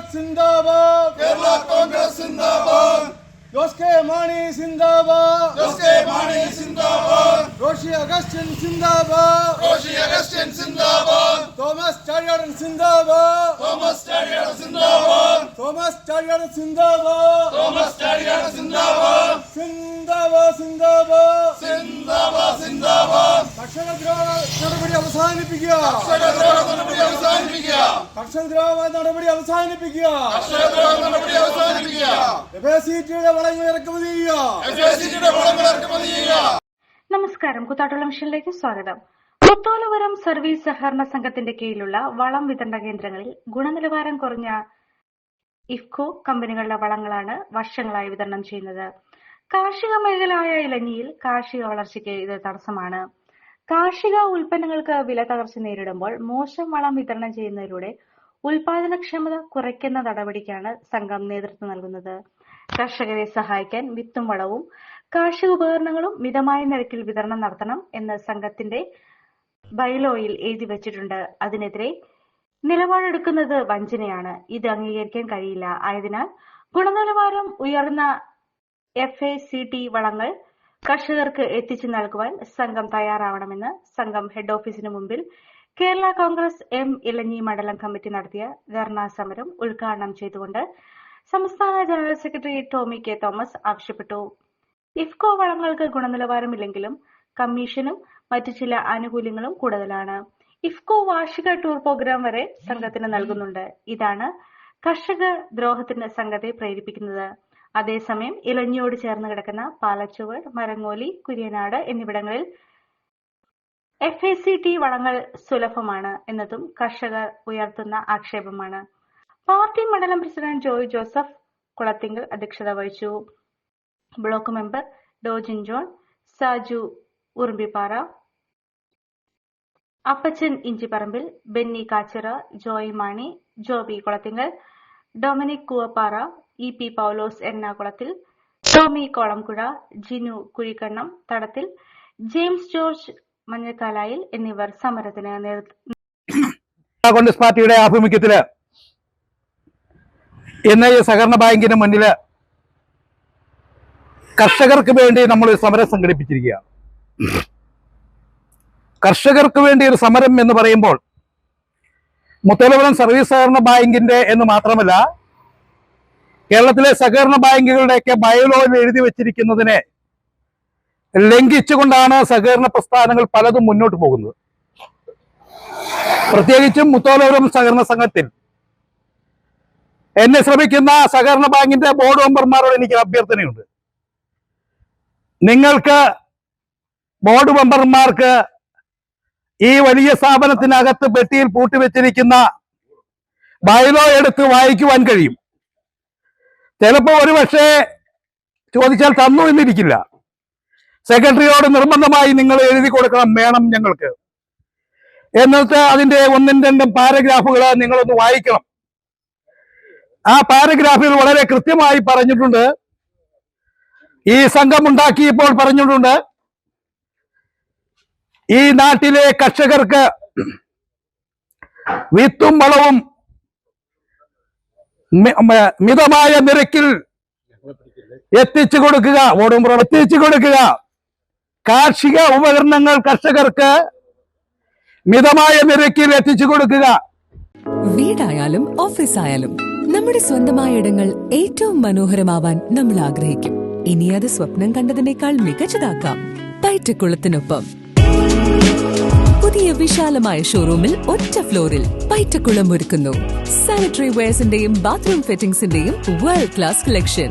കോൺഗ്രസ് സിന്ദാബാദ്. കേരള കോൺഗ്രസ് സിന്ദാബാദ്. ജോസ് കെ മാണി സിന്ദാബാദ്. ജോസ് കെ മാണി സിന്ദാബാദ്. റോഷി അഗസ്റ്റിൻ സിന്ദാബാദ്. റോഷി അഗസ്റ്റിൻ സിന്ദാബാദ്. തോമസ് ചാഴിയാടൻ സിന്ദാബാദ്. തോമസ് ചാഴിയാട് സിന്ദാബാദ്. തോമസ് ചാഴിയാടൻ സിന്ദാബാദ്. തോമസ് ചാഴിയാട് സിന്ദാബാദ്. സിന്ദാബാദ് സിന്ദാബാദ്. സിന്ദാബാദ് സിന്ദാബാദ്. കർഷക ദ്രോഹ നടപടി അവസാനിപ്പിക്കുക. കർഷകദ്രോഹ നടപടി അവസാനിപ്പിക്കുക കർഷകദ്രോഹ നടപടി അവസാനിപ്പിക്കുക. കർഷകദ്രോഹ നടപടി അവസാനിപ്പിക്കുക. എഫ്എസിറ്റിയുടെ വളങ്ങൾ ഇറക്കുമതി ചെയ്യുക. എഫ്എസിറ്റിയുടെ വളങ്ങൾ ഇറക്കുമതി ചെയ്യുക. നമസ്കാരം. കുത്താട്ടുള്ള മിഷനിലേക്ക് സ്വാഗതം. പുത്തോലവരം സർവീസ് സഹകരണ സംഘത്തിന്റെ കീഴിലുള്ള വളം വിതരണ കേന്ദ്രങ്ങളിൽ ഗുണനിലവാരം കുറഞ്ഞ ഇഫ്കോ കമ്പനികളുടെ വളങ്ങളാണ് വർഷങ്ങളായി വിതരണം ചെയ്യുന്നത്. കാർഷിക മേഖലയായ ഇലഞ്ഞിയിൽ കാർഷിക വളർച്ചയ്ക്ക് ഇത് തടസ്സമാണ്. കാർഷിക ഉൽപ്പന്നങ്ങൾക്ക് വില തകർച്ച നേരിടുമ്പോൾ മോശം വളം വിതരണം ചെയ്യുന്നതിലൂടെ ഉൽപാദനക്ഷമത കുറയ്ക്കുന്ന നടപടിക്കാണ് സംഘം നേതൃത്വം നൽകുന്നത്. കർഷകരെ സഹായിക്കാൻ വിത്തും വളവും കാർഷിക ഉപകരണങ്ങളും മിതമായ നിരക്കിൽ വിതരണം നടത്തണം എന്ന് സംഘത്തിന്റെ ബൈലോയിൽ എഴുതി വച്ചിട്ടുണ്ട്. അതിനെതിരെ നിലപാടെടുക്കുന്നത് വഞ്ചനയാണ്. ഇത് അംഗീകരിക്കാൻ കഴിയില്ല. ആയതിനാൽ ഗുണനിലവാരം ഉയർന്ന എഫ് എ സി ടി വളങ്ങൾ കർഷകർക്ക് എത്തിച്ചു നൽകുവാൻ സംഘം തയ്യാറാവണമെന്ന് സംഘം ഹെഡ് ഓഫീസിന് മുമ്പിൽ കേരള കോൺഗ്രസ് എം ഇലഞ്ഞി മണ്ഡലം കമ്മിറ്റി നടത്തിയ ധർണാ സമരം ഉദ്ഘാടനം ചെയ്തുകൊണ്ട് സംസ്ഥാന ജനറൽ സെക്രട്ടറി ടോമി കെ തോമസ് ആവശ്യപ്പെട്ടു. ഇഫ്കോ വളങ്ങൾക്ക് ഗുണനിലവാരമില്ലെങ്കിലും കമ്മീഷനും മറ്റു ചില ആനുകൂല്യങ്ങളും കൂടുതലാണ്. ഇഫ്കോ വാർഷിക ടൂർ പ്രോഗ്രാം വരെ സംഘത്തിന് നൽകുന്നുണ്ട്. ഇതാണ് കർഷക ദ്രോഹത്തിന് സംഘത്തെ പ്രേരിപ്പിക്കുന്നത്. അതേസമയം ഇലഞ്ഞിയോട് ചേർന്ന് കിടക്കുന്ന പാലച്ചുവട് മരങ്ങോലി കുര്യനാട് എന്നിവിടങ്ങളിൽ എഫ് എ സി ടി വളങ്ങൾ സുലഭമാണ് എന്നതും കർഷകർ ഉയർത്തുന്ന ആക്ഷേപമാണ്. പാർട്ടി മണ്ഡലം പ്രസിഡന്റ് ജോയ് ജോസഫ് കുളത്തിങ്കൽ അധ്യക്ഷത വഹിച്ചു. Block member Dojin John Saju Urumbippara Appachan Inchiparambil Benny Kachira Joy Mani Joby Kulathinkal Dominic Koovappara E P Paulose എറണാകുളത്തിൽ ടോമി കോളംകുഴ ജിനു കുഴിക്കണ്ണം തടത്തിൽ ജെയിംസ് ജോർജ് മഞ്ഞക്കാലായിൽ എന്നിവർ സമരത്തിന് കോൺഗ്രസ് പാർട്ടിയുടെ ആഭിമുഖ്യത്തിൽ എൻ ഐ എ സഹകരണ ബാങ്കിന് മുന്നിൽ കർഷകർക്ക് വേണ്ടി നമ്മൾ ഒരു സമരം സംഘടിപ്പിച്ചിരിക്കുകയാണ്. കർഷകർക്ക് വേണ്ടി ഒരു സമരം എന്ന് പറയുമ്പോൾ മുത്തലപുരം സർവീസ് സഹകരണ ബാങ്കിന്റെ എന്ന് മാത്രമല്ല കേരളത്തിലെ സഹകരണ ബാങ്കുകളുടെയൊക്കെ ബയോലോയിൽ എഴുതി വെച്ചിരിക്കുന്നതിനെ ലംഘിച്ചുകൊണ്ടാണ് സഹകരണ പ്രസ്ഥാനങ്ങൾ പലതും മുന്നോട്ട് പോകുന്നത്. പ്രത്യേകിച്ചും മുത്തോലപുരം സഹകരണ സംഘത്തിൽ. എന്നെ ശ്രമിക്കുന്ന സഹകരണ ബാങ്കിന്റെ ബോർഡ് മെമ്പർമാരോട് എനിക്ക് അഭ്യർത്ഥനയുണ്ട്. നിങ്ങൾക്ക് ബോർഡ് മെമ്പർമാർക്ക് ഈ വലിയ സ്ഥാപനത്തിനകത്ത് പെട്ടിയിൽ പൂട്ടിവെച്ചിരിക്കുന്ന ബൈലോ എടുത്ത് വായിക്കുവാൻ കഴിയും. ചിലപ്പോൾ ഒരുപക്ഷെ ചോദിച്ചാൽ തന്നു എന്നിരിക്കില്ല. സെക്രട്ടറിയോട് നിർബന്ധമായി നിങ്ങൾ എഴുതി കൊടുക്കണം വേണം ഞങ്ങൾക്ക്. എന്നിട്ട് അതിന്റെ ഒന്നും രണ്ടും പാരഗ്രാഫുകൾ നിങ്ങളൊന്ന് വായിക്കണം. ആ പാരഗ്രാഫിൽ വളരെ കൃത്യമായി പറഞ്ഞിട്ടുണ്ട്. ഈ സംഘം ഉണ്ടാക്കിയപ്പോൾ പറഞ്ഞിട്ടുണ്ട്. ഈ നാട്ടിലെ കർഷകർക്ക് വിത്തും വളവും മിതമായ നിരക്കിൽ എത്തിച്ചു കൊടുക്കുക. ഓടുമ്പോൾ എത്തിച്ചു കൊടുക്കുക. കാർഷിക ഉപകരണങ്ങൾ കർഷകർക്ക് മിതമായ നിരക്കിൽ എത്തിച്ചു കൊടുക്കുക. വീടായാലും ഓഫീസ് ആയാലും നമ്മുടെ സ്വന്തമായ ഇടങ്ങൾ ഏറ്റവും മനോഹരമാവാൻ നമ്മൾ ആഗ്രഹിക്കും. ഇനി അത് സ്വപ്നം കണ്ടതിനേക്കാൾ മികച്ചതാക്കാം. പയറ്റക്കുളത്തിനൊപ്പം പുതിയ വിശാലമായ ഷോറൂമിൽ ഒറ്റ ഫ്ലോറിൽ പയറ്റക്കുളം ഒരുക്കുന്നു. സാനിറ്ററി വെയർസിന്റെയും ബാത്റൂം ഫിറ്റിംഗ്സിന്റെയും വേൾഡ് ക്ലാസ് കളക്ഷൻ